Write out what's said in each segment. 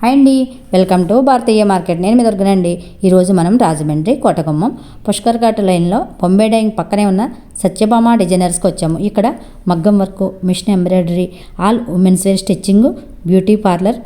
Hi అండి. Welcome to Bharatiya market. నేను మీ దొరకనండి ఈరోజు మనం రాజమండ్రి కోటగుమ్మం పుష్కర్ ఘాట్ లైన్లో బొంబే డైంగ్ పక్కనే ఉన్న సత్యభామ డిజైనర్స్కి వచ్చాము. ఇక్కడ మగ్గం work machine embroidery all womens wear stitching beauty parlour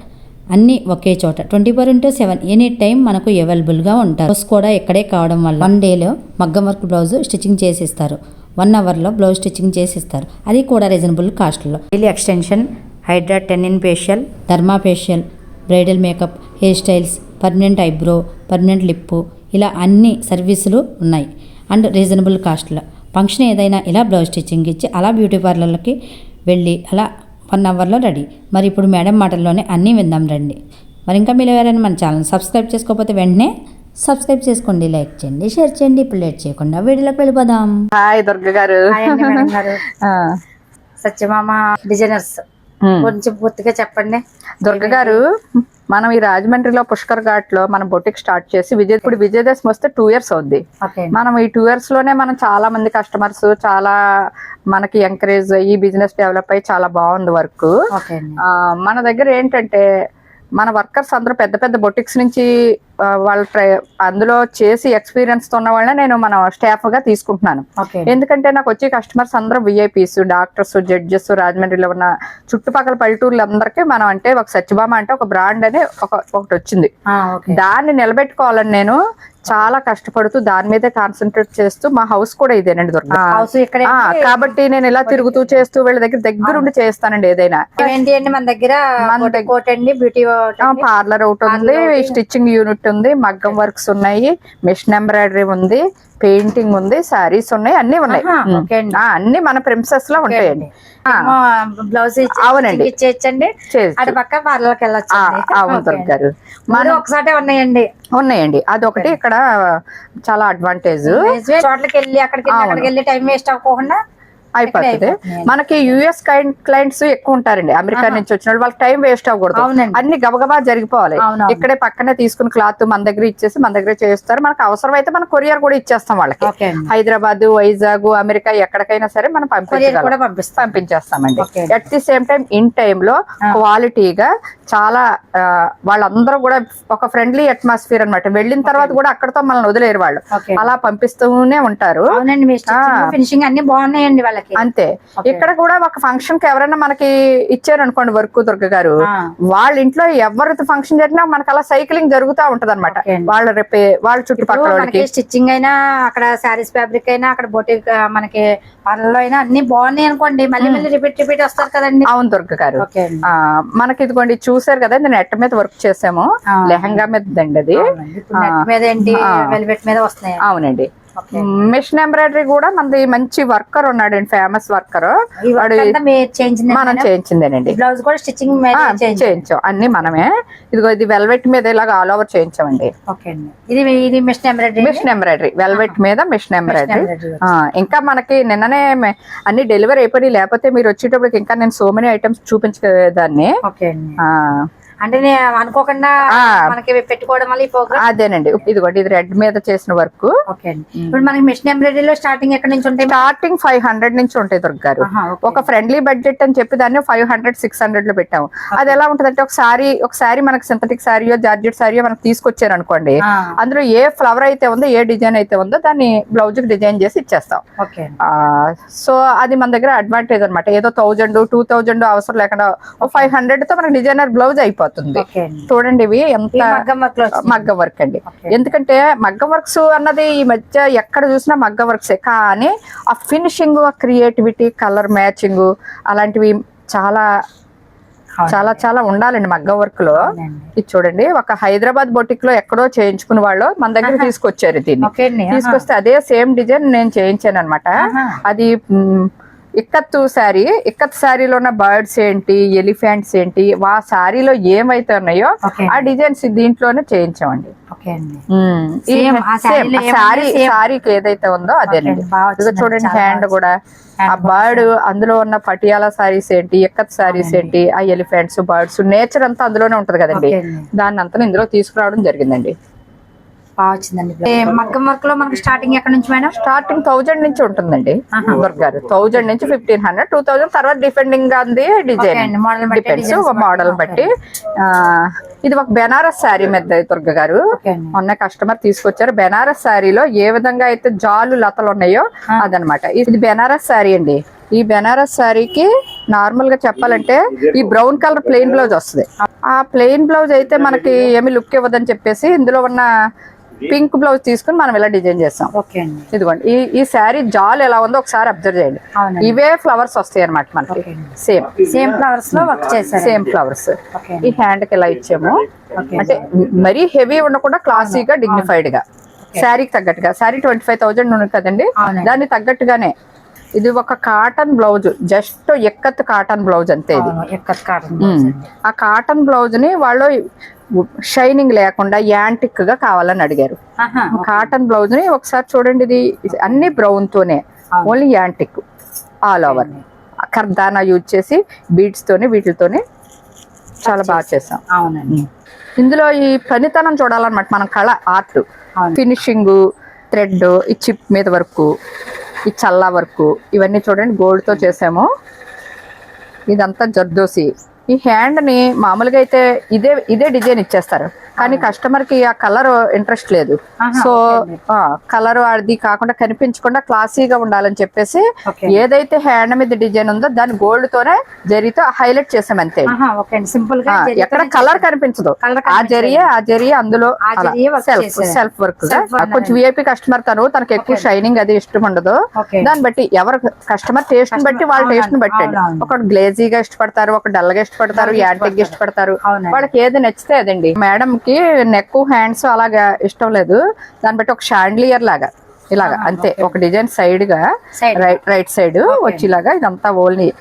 అన్నీ ఒకే చోట. Twenty four into seven any time మనకు అవైలబుల్గా ఉంటారు. బ్లౌజ్ కూడా ఇక్కడే కావడం వల్ల వన్ డేలో మగ్గం వర్క్ బ్లౌజ్ స్టిచ్చింగ్ చేసిస్తారు. వన్ అవర్లో బ్లౌజ్ స్టిచ్చింగ్ చేసిస్తారు. అది కూడా రీజనబుల్ కాస్ట్లో. Daily extension hydra ten in facial derma facial bridal makeup hair styles permanent eyebrow permanent lip ఇలా అన్ని సర్వీసులు ఉన్నాయి. అండ్ రీజనబుల్ కాస్ట్లో. ఫంక్షన్ ఏదైనా ఇలా బ్లౌజ్ స్టిచ్చింగ్ ఇచ్చి అలా బ్యూటీ పార్లర్లకి వెళ్ళి అలా వన్ అవర్లో రెడీ. మరి ఇప్పుడు మేడం మాటల్లోనే అన్నీ విందాం రండి. మరి ఇంకా మీరు ఎవరైనా మన ఛానల్ సబ్స్క్రైబ్ చేసుకోకపోతే వెంటనే సబ్స్క్రైబ్ చేసుకోండి లైక్ చేయండి షేర్ చేయండి. ఇప్పుడు లేట్ చేయకుండా వీడియోలోకి వెళ్ళిపోదాం. హాయ్ దుర్గ గారు. సత్యమామ డిజైనర్స్. కొంచెం పూర్తిగా చెప్పండి. దుర్గ గారు మనం ఈ రాజమండ్రిలో పుష్కర్ ఘాట్లో మనం బొటిక్ స్టార్ట్ చేసి విజయ్ ఇప్పుడు విజయదశమి వస్తే టూ ఇయర్స్ అవుద్ది. ఓకే. మనం ఈ టూ ఇయర్స్లోనే మనం చాలా మంది కస్టమర్స్ చాలా మనకి ఎంకరేజ్ అయ్యి బిజినెస్ డెవలప్ అయ్యి చాలా బాగుంది వర్క్ మన దగ్గర ఏంటంటే మన వర్కర్స్ అందరూ పెద్ద పెద్ద బొటిక్స్ నుంచి వాళ్ళు అందులో చేసి ఎక్స్పీరియన్స్ ఉన్న వాళ్ళనే నేను మన స్టాఫ్గా తీసుకుంటున్నాను. ఎందుకంటే నాకు వచ్చే కస్టమర్స్ అందరూ విఐపీస్ డాక్టర్స్ జడ్జెస్ రాజమండ్రిలో ఉన్న చుట్టుపక్కల పల్లెటూర్లు అందరికీ మనం అంటే ఒక సత్యభామ అంటే ఒక బ్రాండ్ అని ఒక ఒకటి వచ్చింది. దాన్ని నిలబెట్టుకోవాలని నేను చాలా కష్టపడుతూ దాని మీదే కాన్సన్ట్రేట్ చేస్తూ మా హౌస్ కూడా ఇదేనండి దొరక హౌస్ ఇక్కడే కాబట్టి నేను ఇలా తిరుగుతూ చేస్తూ వీళ్ళ దగ్గర దగ్గరుండి చేస్తానండి ఏదైనా. మన దగ్గర దగ్గర- బ్యూటీ పార్లర్ ఒకటి ఉంది స్టిచ్చింగ్ యూనిట్ ఉంది మగ్గం వర్క్స్ ఉన్నాయి మిషన్ ఎంబ్రాయిడరీ ఉంది పెయింటింగ్ ఉంది సారీస్ ఉన్నాయి అన్ని ఉన్నాయి. అన్ని మన ప్రిన్సెస్లో ఉంటాయండి. బ్లౌజ్ అవునండి. ఇచ్చేయచ్చండి. అటు పక్క పార్లర్కి వెళ్ళొచ్చు అవును దొరికారు మనం ఒకసారి ఉన్నాయండి. ఉన్నాయండి. అది ఒకటి ఇక్కడ చాలా అడ్వాంటేజ్. చోట్లకి వెళ్ళి అక్కడికి వెళ్ళి, అక్కడికి వెళ్ళి టైం వేస్ట్ అవ్వకుండా అయిపోతుంది. మనకి యుఎస్ క్లయింట్స్ ఎక్కువ ఉంటారండి. అమెరికా నుంచి వచ్చిన వాళ్ళు వాళ్ళకి టైం వేస్ట్ అవ్వకూడదు. అన్ని గబగబా జరిగిపోవాలి. ఇక్కడే పక్కనే తీసుకుని క్లాత్ మన దగ్గర ఇచ్చేసి మన దగ్గర చేస్తారు మనకు అవసరం అయితే మనం కొరియర్ కూడా ఇచ్చేస్తాం వాళ్ళకి. హైదరాబాద్ వైజాగ్ అమెరికా ఎక్కడికైనా సరే మనం పంపించగలం. కూడా పంపిస్తాం. పంపించేస్తామండి. At the same time in టైమ్లో క్వాలిటీగా చాలా వాళ్ళందరూ కూడా ఒక ఫ్రెండ్లీ అట్మాస్ఫియర్ అన్నమాట. వెళ్ళిన తర్వాత కూడా అక్కడతో మనల్ని వదిలేరు వాళ్ళు. అలా పంపిస్తూనే ఉంటారు. ఫినిషింగ్ అన్ని బాగున్నాయండి వాళ్ళకి. అంతే. ఇక్కడ కూడా ఒక ఫంక్షన్కి ఎవరైనా మనకి ఇచ్చారు అనుకోండి వర్క్ దుర్గ గారు. వాళ్ళ ఇంట్లో ఎవరితో ఫంక్షన్ జరిగినా మనకి అలా సైక్లింగ్ జరుగుతూ ఉంటది అనమాట. వాళ్ళ రేపే వాళ్ళ చుట్టుపక్కల స్టిచ్చింగ్ అయినా అక్కడ శారీస్ ఫ్యాబ్రిక్ అయినా అక్కడ బొటిక్ మనకి పార్లర్ అయినా అన్ని బాగున్నాయి అనుకోండి మళ్ళీ మళ్ళీ రిపీట్ రిపీట్ వస్తారు కదండి. అవును దుర్గ గారు మనకి ఇదిగోండి చూసారు కదా నేను నెట్ మీద వర్క్ చేసాము. లెహంగా మీద దండి అది మీద ఏంటి. వెల్వెట్ మీద వస్తున్నాయి. అవునండి. మిషన్ ఎంబ్రాయిడరీ కూడా మనది మంచి వర్కర్ ఉన్నాడు ఫేమస్ వర్కర్. మనం చేయించిందేనండి. బ్లౌజ్ కూడా స్టిచ్చింగ్ చేయించాం అన్ని మనమే. ఇదిగో ఇది వెల్వెట్ మీద ఇలాగ ఆల్ ఓవర్ చేయించామండి. ఇది ఇది machine embroidery machine embroidery. Velvet మీద మిషన్ ఎంబ్రాయిడరీ. ఇంకా మనకి నిన్ననే అన్ని డెలివరీ అయిపోయి లేకపోతే మీరు వచ్చేటప్పటికి ఇంకా నేను సో మెనీ ఐటమ్స్ చూపించదాన్ని ఓకే అంటే నేను అనుకోకుండా. మనకి పెట్టుకోవడం వల్ల ఈ ప్రోగ్రామ్ అదేనండి. ఇదిగోండి ఇది రెడ్ మీద చేసిన వర్క్. ఓకే ఇప్పుడు మనకి మిషన్ ఎంబ్రాయిడరీలో స్టార్టింగ్ ఎక్కడి నుంచి ఉంటాయి? స్టార్టింగ్ ఫైవ్ హండ్రెడ్ నుంచి ఉంటాయి దుర్గారు. ఒక ఫ్రెండ్లీ బడ్జెట్ అని చెప్పి దాన్ని ఫైవ్ హండ్రెడ్ సిక్స్ హండ్రెడ్లో పెట్టాము అది ఎలా ఉంటదంటే ఒక సారీ ఒక సారీ మనకి సింథటిక్ సారీయో జార్జెట్ సారీయో మనకి తీసుకొచ్చారు అనుకోండి. అందులో ఏ ఫ్లవర్ అయితే ఉందో ఏ డిజైన్ అయితే ఉందో దాన్ని బ్లౌజ్కి డిజైన్ చేసి ఇచ్చేస్తాం. సో అది మన దగ్గర అడ్వాంటేజ్ అన్నమాట ఏదో థౌజండ్ టూ థౌజండ్ అవసరం లేకుండా ఫైవ్ హండ్రెడ్తో మనకి డిజైనర్ బ్లౌజ్ అయిపోతుంది అండి. చూడండి ఇవి ఎంత మగ్గం వర్క్ అండి. ఎందుకంటే మగ్గ వర్క్స్ అన్నది ఈ మధ్య ఎక్కడ చూసినా మగ్గ వర్క్సే కానీ ఆ ఫినిషింగ్ ఆ క్రియేటివిటీ కలర్ మ్యాచింగ్ అలాంటివి చాలా చాలా చాలా ఉండాలండి మగ్గ వర్క్లో. ఇది చూడండి ఒక హైదరాబాద్ బొటిక్లో ఎక్కడో చేయించుకున్న వాళ్ళు మన దగ్గర తీసుకొచ్చారు దీన్ని. తీసుకొస్తే అదే సేమ్ డిజైన్ నేను చేయించాను అనమాట. అది ఇక్కత్తు శారీ ఇక్కత్ శారీలో ఉన్న బర్డ్స్ ఏంటి ఎలిఫెంట్స్ ఏంటి ఆ శారీలో ఏమైతే ఉన్నాయో. ఆ డిజైన్స్ దీంట్లోనే చేయించామండి. శారీకి ఏదైతే ఉందో అదేనండి చూడండి హ్యాండ్ కూడా. ఆ బర్డ్ అందులో ఉన్న పటియాలా సారీస్ ఏంటి ఎక్కత్ సారీస్ ఏంటి ఆ ఎలిఫెంట్స్ బర్డ్స్ నేచర్ అంతా అందులోనే ఉంటది కదండి. దాన్ని అంతా ఇందులో తీసుకురావడం జరిగిందండి. బాగా వచ్చిందండి మగ్గం వర్క్లో మనకి స్టార్టింగ్ ఎక్కడ నుంచి మేడం స్టార్టింగ్ థౌజండ్ నుంచి ఉంటుందండి గారు. థౌజండ్ నుంచి ఫిఫ్టీన్ హండ్రెడ్ టూ థౌజండ్ తర్వాత depending on the okay design model బట్టి డిపెండ్స్ designs మోడల్ బట్టి. ఇది ఒక బెనారస్ శారీ మీద దుర్గ గారు. మొన్న కస్టమర్ తీసుకొచ్చారు. బెనారస్ శారీలో ఏ విధంగా అయితే జాలు లతలు ఉన్నాయో అదనమాట ఇది బెనారస్ శారీ అండి. ఈ బెనారస్ శారీకి నార్మల్గా చెప్పాలంటే ఈ బ్రౌన్ కలర్ ప్లెయిన్ బ్లౌజ్ వస్తుంది. ఆ ప్లెయిన్ బ్లౌజ్ అయితే మనకి ఏమి లుక్ ఇవ్వదని చెప్పేసి ఇందులో ఉన్న పింక్ బ్లౌజ్ తీసుకుని మనం ఇలా డిజైన్ చేస్తాం. ఇదిగోండి ఈ ఈ శారీ జాల్ ఎలా ఉందో ఒకసారి అబ్జర్వ్ చేయండి. ఇవే ఫ్లవర్స్ వస్తాయి అనమాట మనకి. సేమ్. సేమ్ ఫ్లవర్స్లో వర్క్ చేశారు. Same flowers. ఈ హ్యాండ్కి ఇలా ఇచ్చాము అంటే మరీ హెవీ ఉండకుండా క్లాసీగా డిగ్నిఫైడ్గా శారీకి తగ్గట్టుగా. శారీ ట్వంటీ ఫైవ్ థౌజండ్ ఉంది కదండి. దానికి తగ్గట్టుగానే. ఇది ఒక cotton blouse just ikat cotton blouse అంతే ఇది. ఎక్కత్ కాటన్. ఆ కాటన్ బ్లౌజ్ని వాళ్ళు షైనింగ్ లేకుండా యాంటిక్గా కావాలని అడిగారు. కాటన్ బ్లౌజ్ని ఒకసారి చూడండి ఇది. అన్ని బ్రౌన్ తోనే. ఓన్లీ యాంటిక్ ఆల్ ఓవర్ కర్దానా యూజ్ చేసి బీడ్స్ తోని వీటితోనే చాలా బాగా చేసాం. అవునండి. ఇందులో ఈ పనితనం చూడాలన్నమాట మనం కళ ఆర్ట్. ఫినిషింగ్ థ్రెడ్ ఈ చిప్ మీద వర్క్. ఈ చల్లా వర్క్ ఇవన్నీ చూడండి గోల్డ్తో చేసాము. ఇదంతా జర్దోసి. ఈ హ్యాండ్ని మామూలుగా అయితే ఇదే ఇదే డిజైన్ ఇచ్చేస్తారు. కానీ కస్టమర్కి ఆ కలర్ ఇంట్రెస్ట్ లేదు. సో. కలర్ అది కాకుండా కనిపించకుండా క్లాసీగా ఉండాలని చెప్పేసి. ఏదైతే హ్యాండ్ మీద డిజైన్ ఉందో దాన్ని గోల్డ్ తోనే జరీతో హైలైట్ చేసాం అంతే. సింపుల్గా ఎక్కడ కలర్ కనిపించదు. ఆ జరిగే ఆ జరిగే అందులో సెల్ఫ్. సెల్ఫ్ వర్క్ కొంచెం విఐపి కస్టమర్ తను తనకి ఎక్కువ షైనింగ్ అది ఇష్టం ఉండదు. దాన్ని బట్టి ఎవరు కస్టమర్ టేస్ట్ బట్టి వాళ్ళ టేస్ట్ని బట్టి అండి. అవునవును. ఒకటి గ్లేజీగా ఇష్టపడతారు ఒక డల్గా ఇష్టపడతారు. యాంటిక్గా ఇష్టపడతారు. వాళ్ళకి ఏది నచ్చితే అదండి. మేడం కి నెక్ హ్యాండ్స్ అలాగా ఇష్టం లేదు. దాన్ని బట్టి ఒక షాండ్లియర్ లాగా ఇలాగా అంతే. ఒక డిజైన్ సైడ్. గా. రైట్ రైట్ సైడ్ వచ్చేలాగా ఇదంతా ఓన్లీ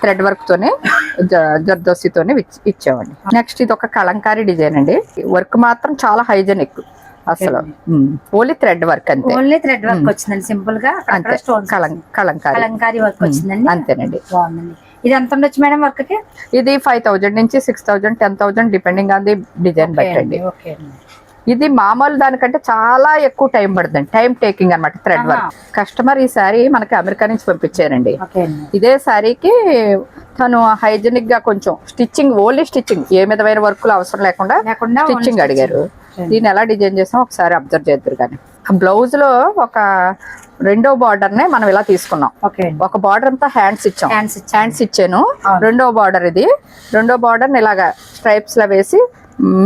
థ్రెడ్ వర్క్ తోనే జర్దోసితోనే ఇచ్- ఇచ్చామండి నెక్స్ట్ ఇది ఒక కలంకారీ డిజైన్ అండి. వర్క్ మాత్రం చాలా హైజెనిక్ అసలు. ఓన్లీ థ్రెడ్ వర్క్ అంతే. ఓన్లీ థ్రెడ్ వర్క్ వచ్చిందండి సింపుల్గా కలంకారీ. కలంకారీ వర్క్ వచ్చిందండి. అంతేనండి. బాగుందండి. ఇది ఎంత ఉండొచ్చు మేడం వర్క్కి? ఇది ఫైవ్ థౌజండ్ నుంచి six thousand ten thousand depending on the design బట్టండి ఇది మామూలు దానికంటే చాలా ఎక్కువ టైం పడుతుంది టైం టేకింగ్ అన్నమాట థ్రెడ్ వర్క్ కస్టమర్ ఈ సారీ మనకి అమెరికా నుంచి పంపించారండి. ఇదే శారీకి తను హైజెనిక్గా కొంచెం స్టిచ్చింగ్ ఓన్లీ స్టిచ్చింగ్ ఏ విధమైన వర్క్లు అవసరం లేకుండా స్టిచ్చింగ్ అడిగారు. దీన్ని ఎలా డిజైన్ చేసాం ఒకసారి అబ్జర్వ్ చేద్దరు కానీ. బ్లౌజ్లో ఒక రెండో బార్డర్ నే మనం ఇలా తీసుకున్నాం. ఒక బార్డర్ అంతా హ్యాండ్స్ ఇచ్చాం. హ్యాండ్స్ ఇచ్చి. హ్యాండ్స్ ఇచ్చాను. రెండో బార్డర్ ఇది. రెండో బార్డర్ ఇలాగా స్ట్రైప్స్ లా వేసి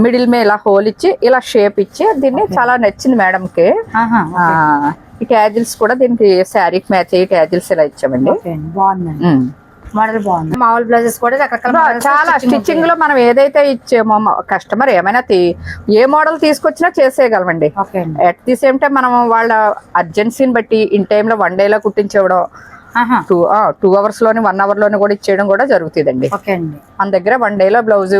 మిడిల్ మే ఇలా హోల్ ఇచ్చి ఇలా షేప్ ఇచ్చి దీన్ని చాలా నచ్చింది మేడం కి. ఈ ట్యాజిల్స్ కూడా దీనికి శారీకి మ్యాచ్ అయ్యి ట్యాజిల్స్ ఇలా ఇచ్చామండి. మోడల్ బాగుంది. మామూలు బ్లౌజెస్ కూడా రకరకాల చాలా స్టిచ్చింగ్లో మనం ఏదైతే ఇచ్చామో కస్టమర్ ఏమైనా తీ- ఏ మోడల్ తీసుకొచ్చినా చేసేయగలమండి. అట్ ది సేమ్ టైం మనం వాళ్ళ అర్జెన్సీని బట్టి ఇన్ టైంలో వన్ డేలో కుట్టించేవడం టూ టూ అవర్స్లోని వన్ అవర్లోని కూడా ఇచ్చేయడం కూడా జరుగుతుందండి. ఓకే అండి. మన దగ్గర వన్ డేలో బ్లౌజ్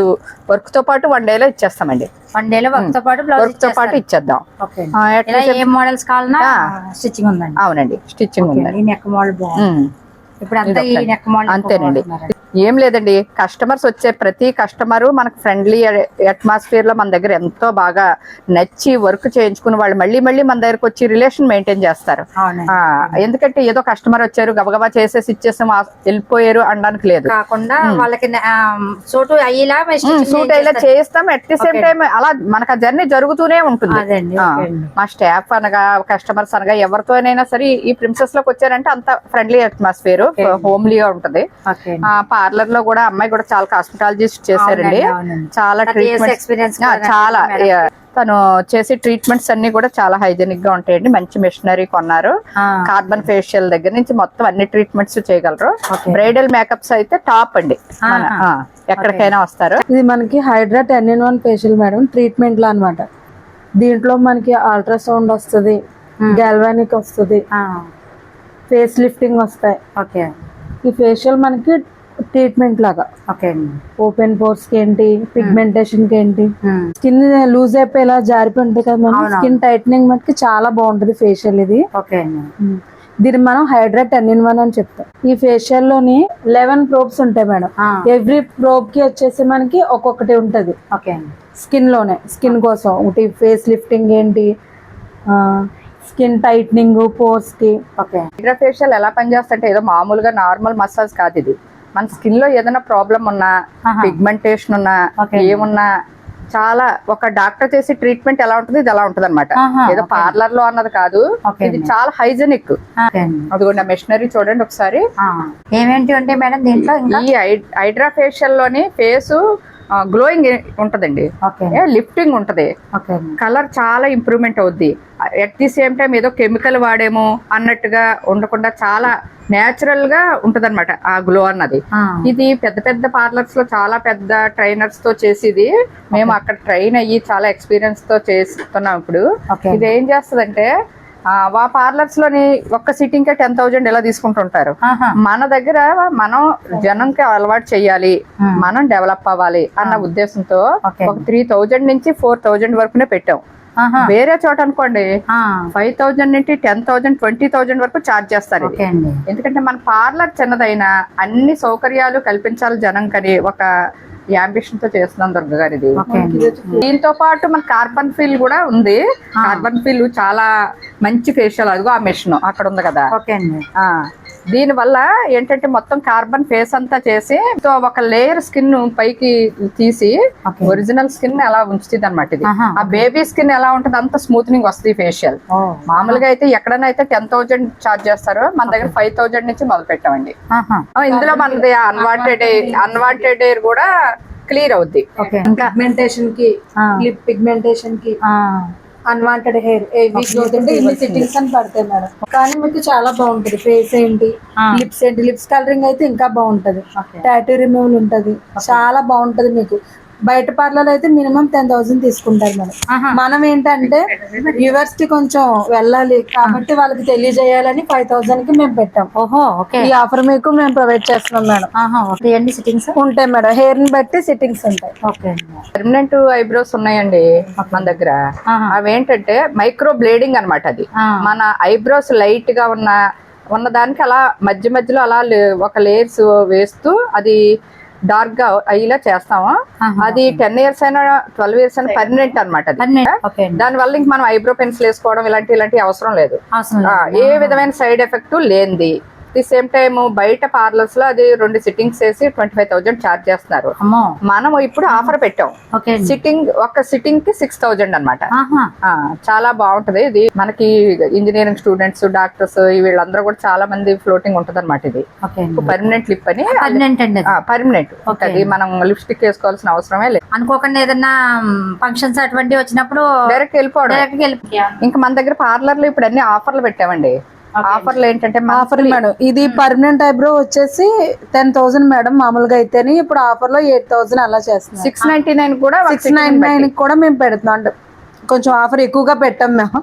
వర్క్తో పాటు వన్ డేలో ఇచ్చేస్తామండి. వన్ డే లో వర్క్తో పాటు బ్లౌజ్ వర్క్తో పాటు ఇచ్చేద్దాం. మోడల్స్ కావాలన్నా. స్టిచ్చింగ్ ఉందండి. అవునండి స్టిచ్చింగ్ నెక్ మోడల్ అంతేనండి. ఏం లేదండి. కస్టమర్స్ వచ్చే ప్రతి కస్టమర్ మనకు ఫ్రెండ్లీ అట్మాస్ఫియర్లో మన దగ్గర ఎంతో బాగా నచ్చి వర్క్ చేయించుకుని వాళ్ళు మళ్ళీ మళ్ళీ మన దగ్గరకు వచ్చి రిలేషన్ మెయింటైన్ చేస్తారు. ఎందుకంటే ఏదో కస్టమర్ వచ్చారు గబగబా చేసేసి ఇచ్చేసాం వెళ్ళిపోయారు అనడానికి లేదు. కాకుండా వాళ్ళకి అయ్యేలా సూట్ అయ్యేలా చేస్తారు. చేస్తాం అట్ ది సేమ్. టైం అలా మనకు ఆ జర్నీ జరుగుతూనే ఉంటుంది. మా స్టాఫ్ అనగా కస్టమర్స్ అనగా ఎవరితోనైనా సరే ఈ ప్రిన్సెస్లోకి వచ్చారంటే అంత ఫ్రెండ్లీ అట్మాస్ఫియర్ హోమ్లీగా ఉంటది. ఓకే అండి. ఆ పార్లర్లో కూడా అమ్మాయి కూడా చాలా హాస్పిటాలజిస్ట్ చేశారండి. చాలా ట్రీట్మెంట్ చాలా. తను చేసే ట్రీట్మెంట్స్ అన్ని కూడా చాలా హైజెనిక్గా ఉంటాయండి. మంచి మిషనరీ కొన్నారు. కార్బన్ ఫేషియల్ దగ్గర నుంచి మొత్తం అన్ని ట్రీట్మెంట్స్ చేయగలరు. బ్రైడల్ మేకప్స్ అయితే టాప్ అండి. ఎక్కడికైనా వస్తారు. ఇది మనకి hydra ten in one facial madam ట్రీట్మెంట్లో అనమాట దీంట్లో మనకి అల్ట్రాసౌండ్ వస్తుంది గాల్వానిక్ వస్తుంది. ఫేస్ లిఫ్టింగ్ వస్తాయి. ఓకే. ఈ ఫేషియల్ మనకి ట్రీట్మెంట్ లాగా. ఓకే. ఓపెన్ పోర్స్కి ఏంటి పిగ్మెంటేషన్కి ఏంటి స్కిన్ లూజ్ అయిపోయేలా జారిపోయి ఉంటుంది కదా. స్కిన్ టైట్నింగ్ మనకి చాలా బాగుంటుంది ఫేషియల్ ఇది. ఓకే. దీన్ని మనం హైడ్రా టెన్ ఇన్ వన్ అని చెప్తాం. ఈ ఫేషియల్లోని లెవెన్ ప్రోబ్స్ ఉంటాయి మేడం. ఎవ్రీ ప్రోబ్కి వచ్చేసి మనకి ఒక్కొక్కటి ఉంటది. ఓకే. స్కిన్లోనే స్కిన్ కోసం. ఒకటి ఫేస్ లిఫ్టింగ్ ఏంటి స్కిన్ టైట్నింగ్ పోర్స్కి. ఓకే. హైడ్రా ఫేషియల్ ఎలా పనిచేస్తుంటే ఏదో మామూలుగా నార్మల్ మసాజ్ కాదు ఇది. మన స్కిన్లో ఏదైనా ప్రాబ్లం ఉన్నా. పిగ్మెంటేషన్ ఉన్నా. ఏమున్నా చాలా ఒక డాక్టర్ చేసే ట్రీట్మెంట్ ఎలా ఉంటుంది ఇది ఎలా ఉంటుంది అనమాట ఏదో. పార్లర్లో అన్నది కాదు. ఇది. చాలా హైజెనిక్. అదిగోండి ఆ మెషినరీ చూడండి ఒకసారి. ఏమేంటి ఉంటాయి మేడం దీంట్లో ఈ హైడ్రా ఫేషియల్లోని ఫేస్ గ్లోయింగ్ ఉంటదండి. లిఫ్టింగ్ ఉంటది. కలర్ చాలా ఇంప్రూవ్మెంట్ అవుద్ది. ఎట్ ది సేమ్ టైం ఏదో కెమికల్ వాడేమో అన్నట్టుగా ఉండకుండా చాలా నేచురల్గా ఉంటదన్నమాట ఆ గ్లో అన్నది. ఇది పెద్ద పెద్ద పార్లర్స్లో చాలా పెద్ద ట్రైనర్స్తో చేసేది. మేము అక్కడ ట్రైన్ అయ్యి చాలా ఎక్స్పీరియన్స్తో చేస్తున్నాం ఇప్పుడు. ఇది ఏం చేస్తదంటే వా పార్లర్స్లోని ఒక్క సిట్టింగ్ కే టెన్ థౌజండ్ ఇలా తీసుకుంటుంటారు. మన దగ్గర మనం జనంకి అలవాటు చేయాలి మనం డెవలప్ అవ్వాలి అన్న ఉద్దేశంతో. ఒక త్రీ థౌజండ్ నుంచి ఫోర్ థౌజండ్ వరకునే పెట్టాం. వేరే చోట అనుకోండి ఫైవ్ థౌజండ్ నుంచి టెన్ థౌజండ్ ట్వంటీ థౌజండ్ వరకు ఛార్జ్ చేస్తారు ఎందుకంటే మన పార్లర్ చిన్నదైనా అన్ని సౌకర్యాలు కల్పించాలి జనం కని ఒక యాంబిషన్తో చేస్తున్నాం దుర్గ గారు ఇది ఓకే అండి. దీంతో పాటు మన కార్బన్ ఫీల్ కూడా ఉంది. కార్బన్ ఫీల్ చాలా మంచి ఫేషియల్ అదిగో ఆ మెషిన్ అక్కడ ఉంది కదా. ఓకే అండి. ఆ దీని వల్ల ఏంటంటే మొత్తం కార్బన్ ఫేస్ అంతా చేసి ఒక లేయర్ స్కిన్ పైకి తీసి. ఒరిజినల్ స్కిన్ అలా ఉంచుతుంది అనమాట ఇది. ఆ బేబీ స్కిన్ ఎలా ఉంటుంది అంత స్మూత్నింగ్ వస్తుంది ఫేషియల్ మామూలుగా అయితే ఎక్కడైనా అయితే టెన్ థౌజండ్ చార్జ్ చేస్తారు మన దగ్గర ఫైవ్ థౌజండ్ నుంచి మొదలు పెట్టామండి. ఇందులో మనది అన్వాంటెడ్ అన్వాంటెడ్ ఎయిర్ కూడా క్లియర్ అవుద్ది. పిగ్మెంటేషన్కి పిగ్మెంటేషన్కి. అన్వాంటెడ్ హెయిర్ ఇన్ని సిట్టింగ్స్ అని పడతాయి మేడం. కానీ మీకు చాలా బాగుంటది. ఫేస్ ఏంటి. లిప్స్ ఏంటి? లిప్స్ కలరింగ్ అయితే ఇంకా బాగుంటది. టాటూ రిమూవల్ ఉంటది. చాలా బాగుంటది మీకు. బయట పార్లర్ అయితే మినిమం టెన్ థౌసండ్ తీసుకుంటారు మేడం. ఆహా. మనం ఏంటంటే వ్యూవర్స్కి కొంచెం వెళ్ళాలి కాబట్టి వాళ్ళకి తెలియజేయాలని ఫైవ్ థౌసండ్కి మేము పెట్టాం. ఓహో ఓకే. ఈ ఆఫర్ మీకు మేము ప్రొవైడ్ చేస్తున్నాం మేడం. అండి సిట్టింగ్స్? ఉంటాయి మేడం. హెయిర్ని బట్టి సిట్టింగ్స్ ఉంటాయి. ఓకే. పర్మనెంట్ ఐబ్రోస్ ఉన్నాయండి మన దగ్గర. అవేంటంటే మైక్రో బ్లేడింగ్ అన్నమాట అది. మన ఐబ్రోస్ లైట్గా ఉన్న ఉన్న దానికి అలా మధ్య మధ్యలో అలా లే- ఒక లేయర్స్ వేస్తూ అది డార్క్గా అయ్యేలా చేస్తాము. అది టెన్ ఇయర్స్ అయినా ట్వెల్వ్ ఇయర్స్ అయినా పర్మనెంట్ అనమాట దాని వల్ల ఇంక మనం ఐబ్రో పెన్సిల్ వేసుకోవడం ఇలాంటి ఇలాంటి అవసరం లేదు. ఏ విధమైన సైడ్ ఎఫెక్ట్ లేనిది. ది సేమ్ టైమ్ బయట పార్లర్స్లో అది రెండు సిట్టింగ్స్ వేసి ట్వంటీ ఫైవ్ థౌసండ్ చార్జ్ చేస్తున్నారు. అమ్మో. మనం ఇప్పుడు ఆఫర్ పెట్టాం. సిట్టింగ్ ఒక సిట్టింగ్కి సిక్స్ థౌజండ్ అనమాట చాలా బాగుంటది. ఇది మనకి ఇంజనీరింగ్ స్టూడెంట్స్ డాక్టర్స్ వీళ్ళందరూ కూడా చాలా మంది ఫ్లోటింగ్ ఉంటది అనమాట ఇది పర్మనెంట్ లిప్ అని పర్మనెంట్ అండి అది. ఉంటది మనం లిప్స్టిక్ వేసుకోవాల్సిన అవసరమే లేదు. అనుకోకుండా ఏదన్నా ఫంక్షన్స్ అటువంటివి వచ్చినప్పుడు డైరెక్ట్ వెళ్ళిపోవడం డైరెక్ట్ ఇంకా మన దగ్గర పార్లర్లు ఇప్పుడు అన్ని ఆఫర్లు పెట్టామండి. ఆఫర్లు ఏంటంటే ఆఫర్ మేడం. ఇది పర్మనెంట్ ఐబ్రో వచ్చేసి టెన్ థౌసండ్ మేడం మామూలుగా అయితేనే ఇప్పుడు ఆఫర్లో ఎయిట్ థౌసండ్ అలా చేస్తున్నాం సిక్స్ నైన్టీ నైన్ కూడా సిక్స్ నైన్ నైన్ కూడా మేము పెడుతున్నాం. కొంచెం ఆఫర్ ఎక్కువగా పెట్టాం మేము.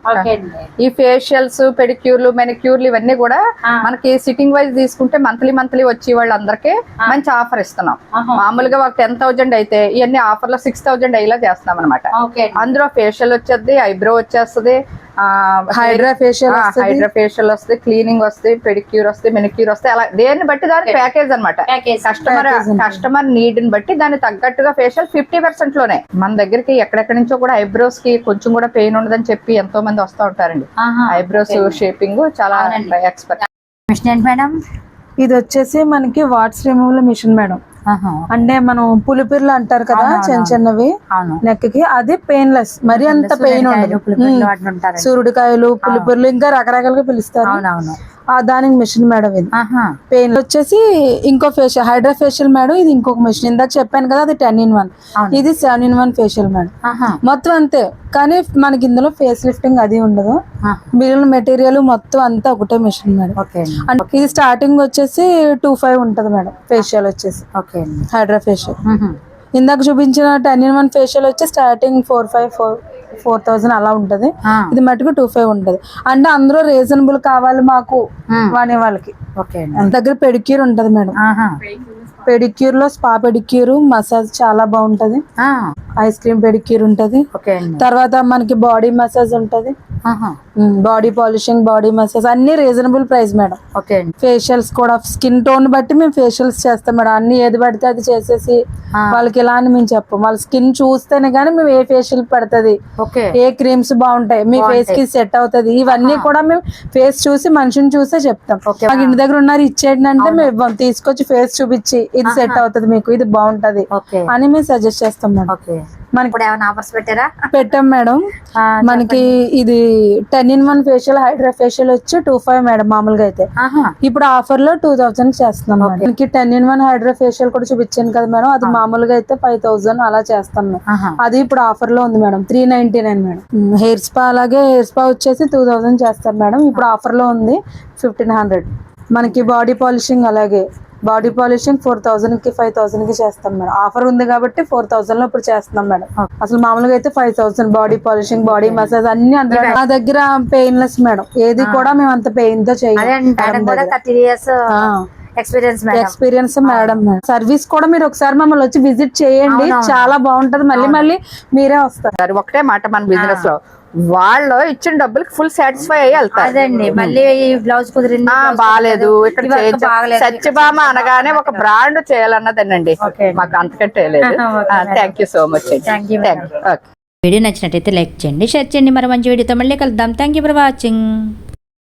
ఈ ఫేషియల్స్ పెడిక్యూర్లు మెనిక్యూర్లు ఇవన్నీ కూడా మనకి సిట్టింగ్ వైజ్ తీసుకుంటే మంత్లీ మంత్లీ వచ్చి వాళ్ళందరికీ మంచి ఆఫర్ ఇస్తున్నాం. మామూలుగా ఒక టెన్ థౌజండ్ అయితే ఇవన్నీ ఆఫర్లో సిక్స్ థౌజండ్ అయ్యేలా చేస్తున్నాం అనమాట అందులో ఫేషియల్ వచ్చేది ఐబ్రో వచ్చేస్తుంది హైడ్రా ఫేషియల్ హైడ్రా ఫేషియల్ వస్తుంది క్లీనింగ్ వస్తుంది పెడిక్యూర్ వస్తుంది మెనిక్యూర్ వస్తుంది అలా దేన్ని బట్టి దాని ప్యాకేజ్ అనమాట కస్టమర్ కస్టమర్ నీడ్ని బట్టి దాన్ని తగ్గట్టుగా ఫేషియల్ ఫిఫ్టీ పర్సెంట్లోనే. మన దగ్గరికి ఎక్కడెక్కడి నుంచో కూడా ఐబ్రోస్కి కొంచెం కూడా పెయిన్ ఉండదని చెప్పి ఎంతో మంది వస్తూ ఉంటారండి. ఐబ్రోస్ షేపింగ్ చాలా ఎక్స్పర్ట్. మేడం? ఇది వచ్చేసి మనకి వాట్స్ రిమూవల్ మిషన్ మేడం. అంటే మనం పులిపిర్లు అంటారు కదా చిన్న చిన్నవి అవును. నెక్కి అది పెయిన్లెస్ మరి అంత పెయిన్ ఉండదు. సూర్యుడికాయలు పులిపిర్లు ఇంకా రకరకాలుగా పిలుస్తారు. ఆ దానికి మిషన్ మేడం ఇది. పెయిన్ వచ్చేసి ఇంకో ఫేషియల్ హైడ్రా ఫేషియల్ మేడం ఇది ఇంకొక మిషన్ ఇందాక చెప్పాను కదా అది టెన్ ఇన్ వన్. ఇది seven in one facial madam. మొత్తం అంతే. కానీ మనకి ఇందులో ఫేస్ లిఫ్టింగ్ అది ఉండదు. మిగిలిన మెటీరియల్ మొత్తం అంతా ఒకటే మిషన్ మేడం. ఓకే అండి. అంటే ఇది స్టార్టింగ్ వచ్చేసి టూ ఫైవ్ ఉంటుంది మేడం ఫేషియల్ వచ్చేసి. Hydra facial. ఇందాక చూపించిన టెన్ ఇన్ వన్ ఫేషియల్ వచ్చి starting four five four four thousand అలా ఉంటుంది. ఇది మటుకు టూ ఫైవ్ ఉంటుంది. అంటే అందరూ రీజనబుల్ కావాలి మాకు. అనే వాళ్ళకి. దగ్గర పెడిక్యూర్ ఉంటుంది మేడం. పెడిక్యూర్లో స్పా పెడిక్యూర్ మసాజ్ చాలా బాగుంటది. ఐస్ క్రీమ్ పెడిక్యూర్ ఉంటది. తర్వాత మనకి బాడీ మసాజ్ ఉంటది. బాడీ పాలిషింగ్ బాడీ మసాజ్ అన్ని reasonable price madam. Okay facials కూడా స్కిన్ టోన్ బట్టి మేము ఫేషియల్స్ చేస్తాం మేడం. అన్ని ఏది పడితే అది చేసేసి వాళ్ళకి ఇలా అని మేము చెప్పం. వాళ్ళ స్కిన్ చూస్తేనే కానీ మేము ఏ ఫేషియల్ పడుతుంది ఏ క్రీమ్స్ బాగుంటాయి మీ ఫేస్కి సెట్ అవుతుంది ఇవన్నీ కూడా మేము ఫేస్ చూసి మనిషిని చూసే చెప్తాం. మాకు ఇంటి దగ్గర ఉన్నారు ఇచ్చేయండి అంటే మేము ఇవ్వం. తీసుకొచ్చి ఫేస్ చూపించి ఇది సెట్ అవుతుంది మీకు ఇది బాగుంటది అని మేము సజెస్ట్ చేస్తాం మేడం. మనకి ఆఫర్స్ పెట్టారా? పెట్టాం మేడం. మనకి ఇది ten in one facial hydra facial వచ్చి టూ ఫైవ్ మేడం మామూలుగా అయితే. ఇప్పుడు ఆఫర్లో టూ థౌసండ్ చేస్తున్నాం మనకి ten in one hydra facial కూడా చూపించాను కదా మేడం. అది మామూలుగా అయితే ఫైవ్ థౌసండ్ అలా చేస్తాం మేడం ఆహా. అది ఇప్పుడు ఆఫర్లో ఉంది madam. Three ninety nine madam. Hair spa అలాగే హెయిర్ స్పా వచ్చేసి టూ థౌసండ్ చేస్తారు మేడం. ఇప్పుడు ఆఫర్లో ఉంది ఫిఫ్టీన్ హండ్రెడ్ మనకి బాడీ పాలిషింగ్ అలాగే. బాడీ పాలిషింగ్ ఫోర్ థౌసండ్కి ఫైవ్ థౌసండ్కి చేస్తాం మేడం. ఆఫర్ ఉంది కాబట్టి ఫోర్ థౌసండ్లో ఇప్పుడు చేస్తున్నాం మేడం. అసలు మామూలుగా అయితే five thousand body polishing body massage అన్ని అందులో మా దగ్గర పెయిన్లెస్ మేడం. ఏది కూడా మేము అంత పెయిన్తో అదే experience madam experience madam service కూడా మీరు ఒకసారి మమ్మల్ని వచ్చి విజిట్ చేయండి. చాలా బాగుంటది. మళ్ళీ మళ్ళీ మీరే వస్తారు. ఒకటే మాట మన బిజినెస్లో. వాళ్ళు ఇచ్చిన డబ్బులకి ఫుల్ సాటిస్ఫై అయ్యి వెళ్తారు. అదండి. మళ్ళీ ఈ బ్లౌజ్ కుదిరింది ఆ, blouse బాలేదు. కుదరలేదు, ఇక్కడ. బాగలేదు. సత్యభామ అనగానే ఒక బ్రాండ్ చేయాలన్నదేనండి. మాకు అంతకంటే లేదు. Thank you so much video నచ్చినట్టయితే లైక్ చేయండి షేర్ చేయండి. మరి మంచి వీడియోతో మళ్ళీ కలుద్దాం. Thank you for watching